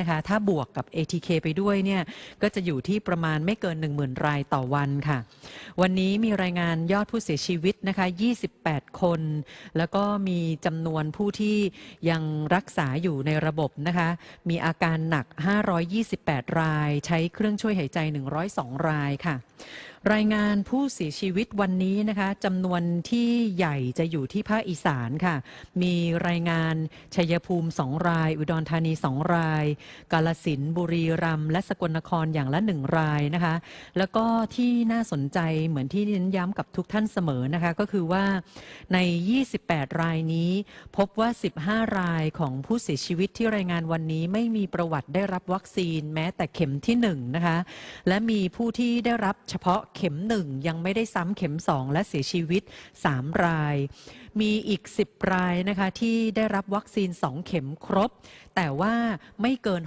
นะคะถ้าบวกกับ ATK ไปด้วยเนี่ยก็จะอยู่ที่ประมาณไม่เกิน 10,000 รายต่อวันค่ะ วันนี้มีรายงานยอดผู้เสียชีวิตนะคะ 28 คน แล้วก็มีจำนวนผู้ที่ยังรักษาอยู่ในระบบนะคะ มีอาการหนัก 528 ราย ใช้เครื่องช่วยหายใจ 102 รายค่ะ รายงานผู้เสียชีวิตวันนี้นะคะจำนวนที่ใหญ่จะอยู่ที่ภาคอีสานค่ะ มีรายงานชัยภูมิ2ราย อุดรธานี2ราย กาลสินบุรีรัมย์และสกลนครอย่างละ1รายนะคะ แล้วก็ที่น่าสนใจเหมือนที่เน้นย้ำกับทุกท่านเสมอนะคะ ก็คือว่าใน 28 รายนี้ พบว่า 15 รายของผู้เสียชีวิตที่รายงานวันนี้ไม่มีประวัติได้รับวัคซีนแม้แต่เข็มที่1นะคะและมีผู้ที่ได้รับเฉพาะเข็ม 1 ยังไม่ได้ซ้ำเข็ม 2 และเสียชีวิต 3 ราย มีอีก 10 รายนะคะที่ได้รับวัคซีน 2 เข็มครบ แต่ว่าไม่เกิน